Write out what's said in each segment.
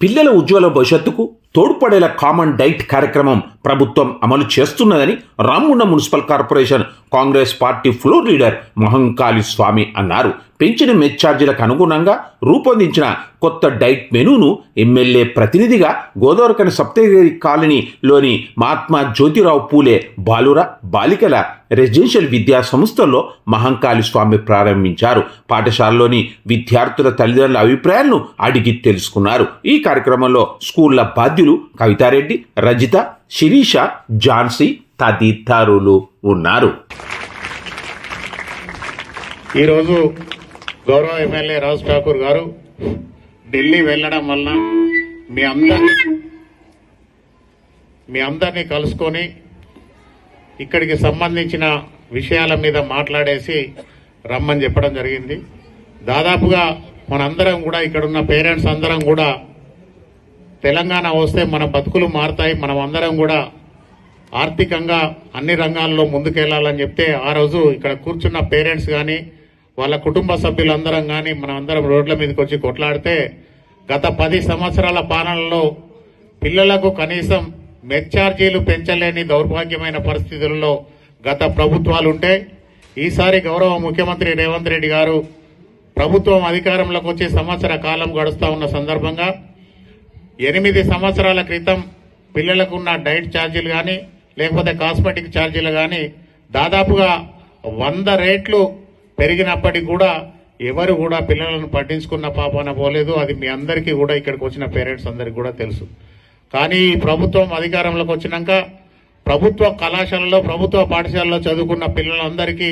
పిల్లల ఉజ్వల భవిష్యత్తుకు తోడ్పడేలా కామన్ డైట్ కార్యక్రమం ప్రభుత్వం అమలు చేస్తున్నదని Ramagunda municipal corporation Congress party floor leader Mahankali Swamy అన్నారు. పెంచిన మెచ్చార్జీలకు అనుగుణంగా రూపొందించిన కొత్త డైట్ మెనూను ఎమ్మెల్యే ప్రతినిధిగా గోదావరికని సప్తగిరి కాలనీలోని మహాత్మా జ్యోతిరావు పూలే బాలుర బాలికల రెసిడెన్షియల్ విద్యా సంస్థల్లో మహంకాళి స్వామి ప్రారంభించారు. పాఠశాలలోని విద్యార్థుల తల్లిదండ్రుల అభిప్రాయాలను అడిగి తెలుసుకున్నారు. ఈ కార్యక్రమంలో స్కూళ్ళ బాధ్యులు కవితారెడ్డి రజిత శిరీష ఝాన్సీ తదితరులు ఉన్నారు. ఈరోజు గౌరవ ఎమ్మెల్యే రాజ్ ఠాకూర్ గారు ఢిల్లీ వెళ్ళడం వలన మీ అందరి మీ అందరినీ కలుసుకొని ఇక్కడికి సంబంధించిన విషయాల మీద మాట్లాడేసి రమ్మని చెప్పడం జరిగింది. దాదాపుగా మనందరం కూడా ఇక్కడ ఉన్న పేరెంట్స్ అందరం కూడా తెలంగాణ వస్తే మన బతుకులు మారుతాయి మనం అందరం కూడా ఆర్థికంగా అన్ని రంగాల్లో ముందుకెళ్ళాలని చెప్తే ఆ రోజు ఇక్కడ కూర్చున్న పేరెంట్స్ కానీ వాళ్ళ కుటుంబ సభ్యులందరం కానీ మనం అందరం రోడ్ల మీదకి వచ్చి కొట్లాడితే గత పది సంవత్సరాల పాలనలో పిల్లలకు కనీసం మెచ్చార్జీలు పెంచలేని దౌర్భాగ్యమైన పరిస్థితుల్లో గత ప్రభుత్వాలుంటే ఈసారి గౌరవ ముఖ్యమంత్రి రేవంత్ రెడ్డి గారు ప్రభుత్వం అధికారంలోకి వచ్చి సంవత్సర కాలం గడుస్తూ ఉన్న సందర్భంగా ఎనిమిది సంవత్సరాల క్రితం పిల్లలకు ఉన్న డైట్ ఛార్జీలు కానీ లేకపోతే కాస్మెటిక్ ఛార్జీలు కానీ దాదాపుగా వంద రేట్లు పెరిగినప్పటికీ కూడా ఎవరు కూడా పిల్లలను పట్టించుకున్న పాపన పోలేదు. అది మీ అందరికీ కూడా ఇక్కడికి వచ్చిన పేరెంట్స్ అందరికీ కూడా తెలుసు. కానీ ఈ ప్రభుత్వం అధికారంలోకి వచ్చినాక ప్రభుత్వ కళాశాలలో ప్రభుత్వ పాఠశాలలో చదువుకున్న పిల్లలందరికీ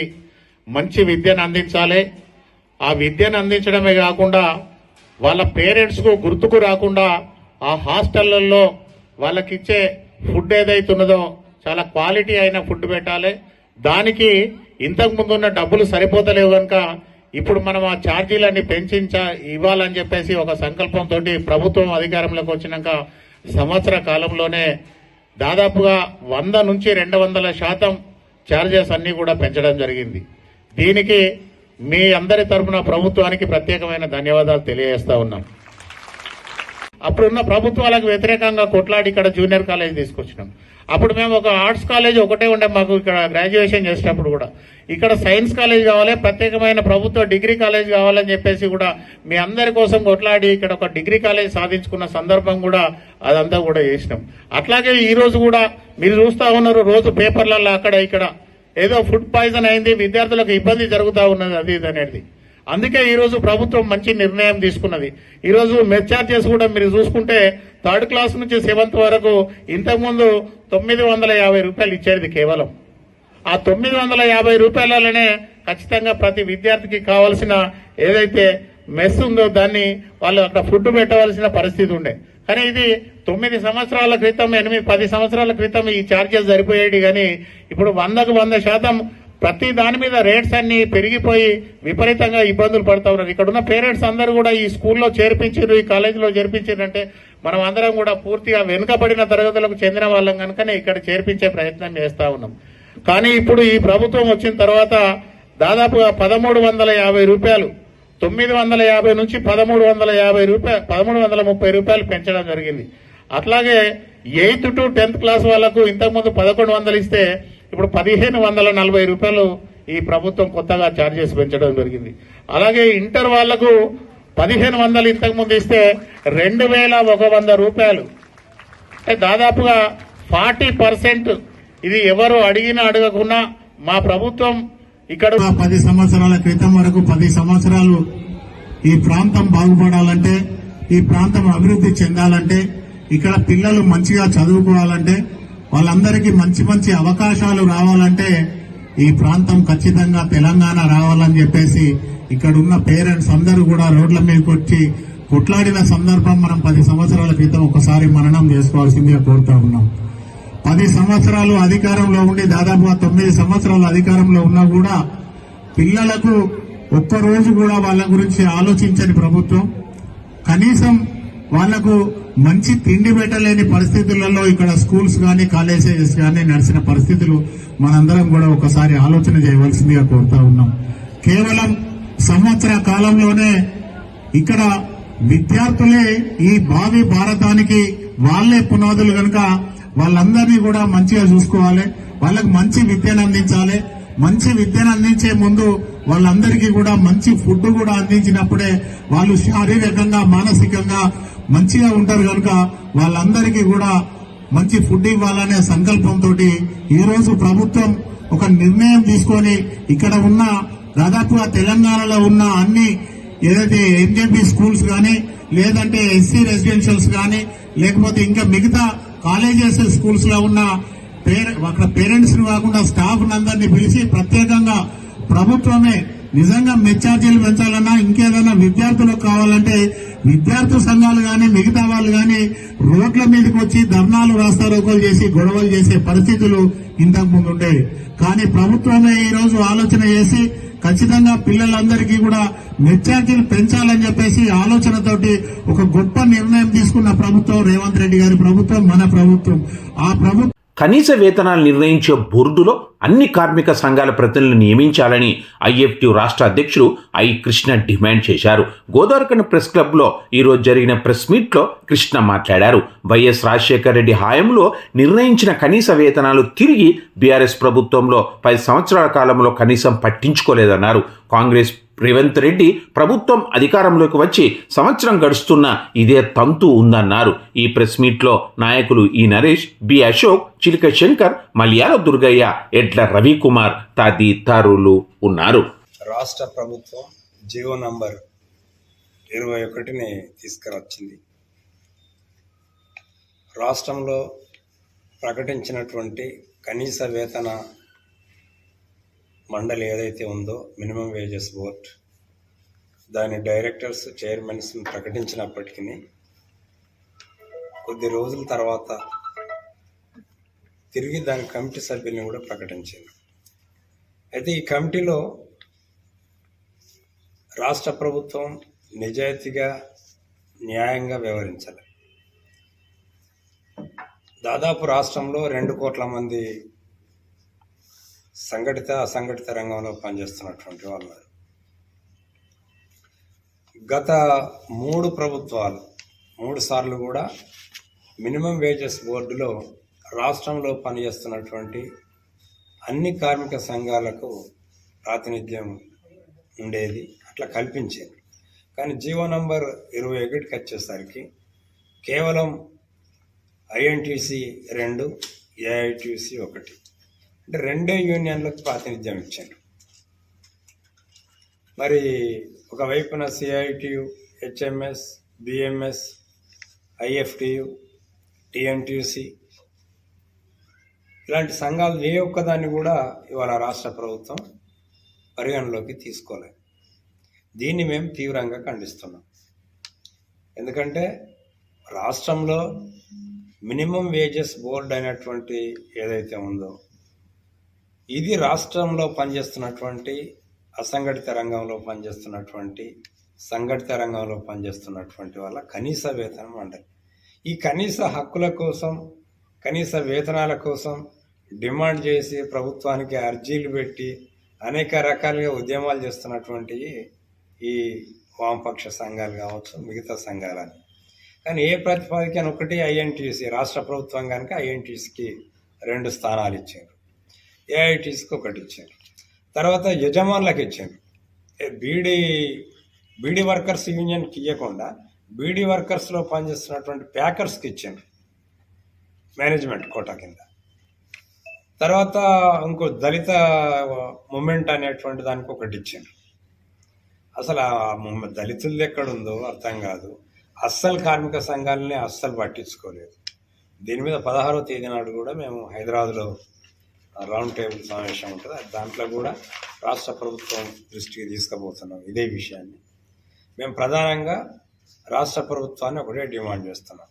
మంచి విద్యను అందించాలి. ఆ విద్యను అందించడమే కాకుండా వాళ్ళ పేరెంట్స్కు గుర్తుకు రాకుండా ఆ హాస్టళ్ళలో వాళ్ళకిచ్చే ఫుడ్ ఏదైతే ఉన్నదో చాలా క్వాలిటీ అయిన ఫుడ్ పెట్టాలి. దానికి ఇంతకు ముందు ఉన్న డబ్బులు సరిపోతలేవు కనుక ఇప్పుడు మనం ఆ ఛార్జీలన్నీ పెంచించ ఇవ్వాలని చెప్పేసి ఒక సంకల్పంతో ప్రభుత్వం అధికారంలోకి వచ్చినాక సంవత్సర కాలంలోనే దాదాపుగా వంద నుంచి రెండు వందల శాతం ఛార్జెస్ అన్నీ కూడా పెంచడం జరిగింది. దీనికి మీ అందరి తరపున ప్రభుత్వానికి ప్రత్యేకమైన ధన్యవాదాలు తెలియజేస్తా ఉన్నాం. అప్పుడున్న ప్రభుత్వాలకు వ్యతిరేకంగా కొట్లాడి ఇక్కడ జూనియర్ కాలేజ్ తీసుకొచ్చినాం. అప్పుడు మేము ఒక ఆర్ట్స్ కాలేజ్ ఒకటే ఉండే మాకు ఇక్కడ గ్రాడ్యుయేషన్ చేసేటప్పుడు కూడా. ఇక్కడ సైన్స్ కాలేజ్ కావాలి ప్రత్యేకమైన ప్రభుత్వ డిగ్రీ కాలేజ్ కావాలని చెప్పేసి కూడా మీ అందరి కోసం కొట్లాడి ఇక్కడ ఒక డిగ్రీ కాలేజ్ సాధించుకున్న సందర్భం కూడా అదంతా కూడా చేసినాం. అట్లాగే ఈరోజు కూడా మీరు చూస్తా ఉన్నారు రోజు పేపర్లలో అక్కడ ఇక్కడ ఏదో ఫుడ్ పాయిజన్ అయింది విద్యార్థులకు ఇబ్బంది జరుగుతూ ఉన్నది అది ఇది అనేది. అందుకే ఈరోజు ప్రభుత్వం మంచి నిర్ణయం తీసుకున్నది. ఈరోజు మెచ్చార్జెస్ కూడా మీరు చూసుకుంటే థర్డ్ క్లాస్ నుంచి సెవెంత్ వరకు ఇంతకుముందు తొమ్మిది వందల యాభై రూపాయలు ఇచ్చేది కేవలం. ఆ తొమ్మిది వందల యాభై రూపాయలనే ఖచ్చితంగా ప్రతి విద్యార్థికి కావాల్సిన ఏదైతే మెస్ ఉందో దాన్ని వాళ్ళు అక్కడ ఫుడ్ పెట్టవలసిన పరిస్థితి ఉండే. కానీ ఇది తొమ్మిది సంవత్సరాల క్రితం ఎనిమిది పది సంవత్సరాల క్రితం ఈ ఛార్జెస్ సరిపోయేవి కానీ ఇప్పుడు వందకు వంద శాతం ప్రతి దాని మీద రేట్స్ అన్ని పెరిగిపోయి విపరీతంగా ఇబ్బందులు పడతా ఉన్నారు. ఇక్కడ ఉన్న పేరెంట్స్ అందరూ కూడా ఈ స్కూల్లో చేర్పించారు ఈ కాలేజీలో చేర్పించారంటే మనం అందరం కూడా పూర్తిగా వెనుకబడిన తరగతులకు చెందిన వాళ్ళం కనుకనే ఇక్కడ చేర్పించే ప్రయత్నం చేస్తా ఉన్నాం. కానీ ఇప్పుడు ఈ ప్రభుత్వం వచ్చిన తర్వాత దాదాపుగా పదమూడు వందల యాభై రూపాయలు తొమ్మిది వందల యాభై నుంచి పదమూడు వందల యాభై రూపాయలు పదమూడు వందల ముప్పై రూపాయలు పెంచడం జరిగింది. అట్లాగే ఎయిత్ టు టెన్త్ క్లాస్ వాళ్ళకు ఇంతకుముందు పదకొండు వందలు ఇస్తే ఇప్పుడు పదిహేను వందల నలభై రూపాయలు ఈ ప్రభుత్వం కొత్తగా ఛార్జెస్ పెంచడం జరిగింది. అలాగే ఇంటర్ వాళ్ళకు పదిహేను వందలు ఇంతకుముందు ఇస్తే రెండు వేల ఒక వంద రూపాయలు. అంటే దాదాపుగా ఫార్టీ పర్సెంట్ ఇది ఎవరు అడిగినా అడగకున్నా మా ప్రభుత్వం ఇక్కడ ఆ పది సంవత్సరాల క్రితం వరకు పది సంవత్సరాలు ఈ ప్రాంతం బాగుపడాలంటే ఈ ప్రాంతం అభివృద్ధి చెందాలంటే ఇక్కడ పిల్లలు మంచిగా చదువుకోవాలంటే వాళ్ళందరికీ మంచి మంచి అవకాశాలు రావాలంటే ఈ ప్రాంతం ఖచ్చితంగా తెలంగాణ రావాలని చెప్పేసి ఇక్కడ ఉన్న పేరెంట్స్ అందరూ కూడా రోడ్ల మీదకి వచ్చి కొట్లాడిన సందర్భం మనం పది సంవత్సరాల క్రితం ఒకసారి మననం చేసుకోవాల్సిందిగా కోరుతా ఉన్నాం. పది సంవత్సరాలు అధికారంలో ఉండి దాదాపుగా తొమ్మిది సంవత్సరాలు అధికారంలో ఉన్నా కూడా పిల్లలకు ఒక్క రోజు కూడా వాళ్ళ గురించి ఆలోచించని ప్రభుత్వం. కనీసం వాళ్ళకు మంచి తిండి పెట్టలేని పరిస్థితులలో ఇక్కడ స్కూల్స్ కానీ కాలేజెస్ కానీ నడిచిన పరిస్థితులు మనందరం కూడా ఒకసారి ఆలోచన చేయవలసిందిగా కోరుతా ఉన్నాం. కేవలం సంవత్సర కాలంలోనే ఇక్కడ విద్యార్థులే ఈ భావి భారతానికి వాళ్ళే పునాదులు కనుక వాళ్ళందరినీ కూడా మంచిగా చూసుకోవాలి వాళ్ళకి మంచి విద్యను అందించాలి మంచి విద్యను అందించే ముందు వాళ్ళందరికీ కూడా మంచి ఫుడ్ కూడా అందించినప్పుడే వాళ్ళు శారీరకంగా మానసికంగా మంచిగా ఉంటారు కనుక వాళ్ళందరికీ కూడా మంచి ఫుడ్ ఇవ్వాలనే సంకల్పంతో ఈరోజు ప్రభుత్వం ఒక నిర్ణయం తీసుకొని ఇక్కడ ఉన్న దాదాపుగా తెలంగాణలో ఉన్న అన్ని ఏదైతే ఎంజేపీ స్కూల్స్ కానీ లేదంటే ఎస్సీ రెసిడెన్షియల్స్ కానీ లేకపోతే ఇంకా మిగతా కాలేజెస్ స్కూల్స్లో ఉన్న అక్కడ పేరెంట్స్ కాకుండా స్టాఫ్ అందరినీ పిలిచి ప్రత్యేకంగా ప్రభుత్వమే నిజంగా మెచ్చార్జీలు పెంచాలన్నా ఇంకేదైనా విద్యార్థులకు కావాలంటే విద్యార్థి సంఘాలు కానీ మిగతా వాళ్ళు కానీ రోడ్ల మీదకి వచ్చి ధర్నాలు రాస్తారోకోలు చేసి గొడవలు చేసే పరిస్థితులు ఇంతకు ముందు ఉండేవి కానీ ప్రభుత్వమే ఈ రోజు ఆలోచన చేసి ఖచ్చితంగా పిల్లలందరికీ కూడా మెచ్చార్జీలు పెంచాలని చెప్పేసి ఆలోచనతోటి ఒక గొప్ప నిర్ణయం తీసుకున్న ప్రభుత్వం రేవంత్ రెడ్డి గారి ప్రభుత్వం మన ప్రభుత్వం. ఆ ప్రభుత్వం కనీస వేతనాలు నిర్ణయించే బోర్డులో అన్ని కార్మిక సంఘాల ప్రతినిధులను నియమించాలని ఐఎఫ్టీ రాష్ట్ర అధ్యక్షుడు ఐ కృష్ణ డిమాండ్ చేశారు. గోదావరికన్న ప్రెస్ క్లబ్లో ఈరోజు జరిగిన ప్రెస్ మీట్లో కృష్ణ మాట్లాడారు. వైఎస్ రాజశేఖర రెడ్డి హాయంలో నిర్ణయించిన కనీస వేతనాలు తిరిగి బీఆర్ఎస్ ప్రభుత్వంలో పది సంవత్సరాల కాలంలో కనీసం పట్టించుకోలేదన్నారు. కాంగ్రెస్ రేవంత్ రెడ్డి ప్రభుత్వం అధికారంలోకి వచ్చి సంవత్సరం గడుస్తున్న ఇదే తంతు ఉందన్నారు. ఈ ప్రెస్ మీట్లో నాయకులు ఈ నరేష్ బి అశోక్ చిలిక శంకర్ మలియాల దుర్గయ్య ఎడ్ల రవికుమార్ తదితరులు ఉన్నారు. రాష్ట్ర ప్రభుత్వం జియో నంబర్ ఇరవై ఒకటిని తీసుకురచ్చింది. రాష్ట్రంలో ప్రకటించినటువంటి కనీస వేతన మండలి ఏదైతే ఉందో మినిమం వేజెస్ బోర్డ్ దాని డైరెక్టర్స్ చైర్మన్స్ ప్రకటించినప్పటికీ కొద్ది రోజుల తర్వాత తిరిగి దాని కమిటీ సభ్యుల్ని కూడా ప్రకటించింది. అయితే ఈ కమిటీలో రాష్ట్ర ప్రభుత్వం నిజాయితీగా న్యాయంగా వ్యవహరించాలి. దాదాపు రాష్ట్రంలో రెండు కోట్ల మంది సంఘటిత అసంఘటిత రంగంలో పనిచేస్తున్నటువంటి వాళ్ళు. గత మూడు ప్రభుత్వాలు మూడు సార్లు కూడా మినిమం వేజెస్ బోర్డులో రాష్ట్రంలో పనిచేస్తున్నటువంటి అన్ని కార్మిక సంఘాలకు ప్రాతినిధ్యం ఉండేది అట్లా కల్పించేది. కానీ జీవో నంబర్ ఇరవై ఒకటికి వచ్చేసరికి కేవలం ఐఎన్టీసీ రెండు ఏఐటీసీ ఒకటి. అంటే రెండే యూనియన్లకు ప్రాతినిధ్యం ఇచ్చారు. మరి ఒకవైపున CITU HMS BMS IFTU TNTC ఇలాంటి సంఘాలు ఏ ఒక్కదాన్ని కూడా ఇవాళ రాష్ట్ర ప్రభుత్వం పరిగణలోకి తీసుకోలేదు. దీన్ని మేము తీవ్రంగా ఖండిస్తున్నాం. ఎందుకంటే రాష్ట్రంలో మినిమం వేజెస్ బోర్డు అయినటువంటి ఏదైతే ఉందో ఇది రాష్ట్రంలో పనిచేస్తున్నటువంటి అసంఘటిత రంగంలో పనిచేస్తున్నటువంటి సంఘటిత రంగంలో పనిచేస్తున్నటువంటి వాళ్ళ కనీస వేతనం అంటారు ఈ కనీస హక్కుల కోసం కనీస వేతనాల కోసం డిమాండ్ చేసి ప్రభుత్వానికి అర్జీలు పెట్టి అనేక రకాలుగా ఉద్యమాలు చేస్తున్నటువంటి ఈ వామపక్ష సంఘాలు కావచ్చు మిగతా సంఘాలని. కానీ ఏ ప్రతిపాదికన ఒకటి ఐఎన్టీసీ రాష్ట్ర ప్రభుత్వం కనుక ఐఎన్టీసీకి రెండు స్థానాలు ఇచ్చారు. ఏఐటీసీకి ఒకటి ఇచ్చారు. తర్వాత యజమానులకు ఇచ్చారు. ఏ బీడీ బీడీ వర్కర్స్ యూనియన్కి ఇవ్వకుండా బీడీ వర్కర్స్లో పనిచేస్తున్నటువంటి ప్యాకర్స్కి ఇచ్చారు. మేనేజ్మెంట్ కోటా కింద. తర్వాత ఇంకో దళిత మూమెంట్ అనేటువంటి దానికి ఒకటి ఇచ్చారు అసలు ఆ దళితులది ఎక్కడుందో అర్థం కాదు. అస్సలు కార్మిక సంఘాలని అస్సలు పట్టించుకోలేదు. దీని మీద పదహారో తేదీ నాడు కూడా మేము హైదరాబాద్లో రౌండ్ టేబుల్ సమావేశం ఉంటుంది. దాంట్లో కూడా రాష్ట్ర ప్రభుత్వం దృష్టికి తీసుకుపోతున్నాం ఇదే విషయాన్ని. మేము ప్రధానంగా రాష్ట్ర ప్రభుత్వాన్ని ఒకటే డిమాండ్ చేస్తున్నాం.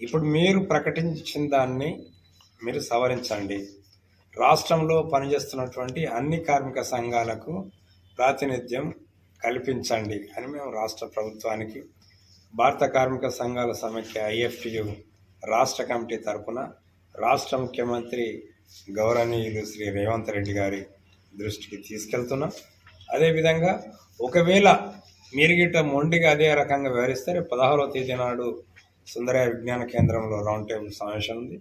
ఇప్పుడు మీరు ప్రకటించిన దాన్ని మీరు సవరించండి. రాష్ట్రంలో పనిచేస్తున్నటువంటి అన్ని కార్మిక సంఘాలకు ప్రాతినిధ్యం కల్పించండి అని మేము రాష్ట్ర ప్రభుత్వానికి భారత కార్మిక సంఘాల సమైక్య ఐఎఫ్టియు రాష్ట్ర కమిటీ తరపున రాష్ట్ర ముఖ్యమంత్రి గౌరవనీయులు శ్రీ రేవంత్ రెడ్డి గారి దృష్టికి తీసుకెళ్తున్నాం. అదేవిధంగా ఒకవేళ మీరు గిట్ట మొండిగా అదే రకంగా వివరిస్తే రేపు పదహారవ తేదీ నాడు సుందరయ్య విజ్ఞాన కేంద్రంలో రౌండ్ టేబుల్ సమావేశం ఉంది.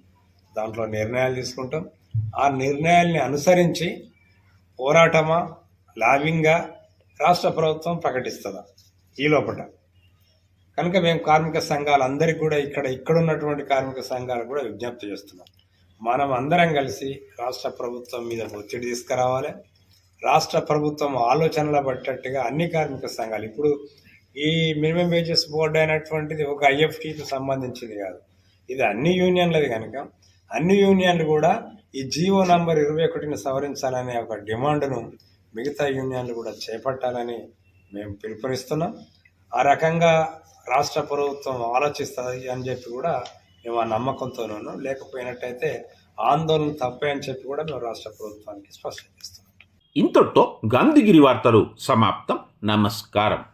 దాంట్లో నిర్ణయాలు తీసుకుంటాం. ఆ నిర్ణయాల్ని అనుసరించి పోరాటమా లాభింగా రాష్ట్ర ప్రభుత్వం ప్రకటిస్తుందా? ఈ లోపల కనుక మేము కార్మిక సంఘాలందరికీ కూడా ఇక్కడ ఇక్కడున్నటువంటి కార్మిక సంఘాలు కూడా విజ్ఞప్తి చేస్తున్నాం. మనం అందరం కలిసి రాష్ట్ర ప్రభుత్వం మీద ఒత్తిడి తీసుకురావాలి. రాష్ట్ర ప్రభుత్వం ఆలోచనల పట్టేట్టుగా అన్ని కార్మిక సంఘాలు ఇప్పుడు ఈ మినిమం వేజెస్ బోర్డు అయినటువంటిది ఒక ఐఎఫ్టీకి సంబంధించింది కాదు. ఇది అన్ని యూనియన్లది కనుక. అన్ని యూనియన్లు కూడా ఈ జీవో నంబర్ ఇరవై ఒకటిని సవరించాలనే ఒక డిమాండ్ను మిగతా యూనియన్లు కూడా చేపట్టాలని మేము పిలుపునిస్తున్నాం. ఆ రకంగా రాష్ట్ర ప్రభుత్వం ఆలోచిస్తుంది అని చెప్పి కూడా మేము ఆ నమ్మకంతోనూ లేకపోయినట్టయితే ఆందోళన తప్పే అని చెప్పి కూడా మేము రాష్ట్ర ప్రభుత్వానికి స్పష్టం చేస్తున్నాం. ఇంతటితో గాంధీగిరి వార్తలు సమాప్తం. నమస్కారం.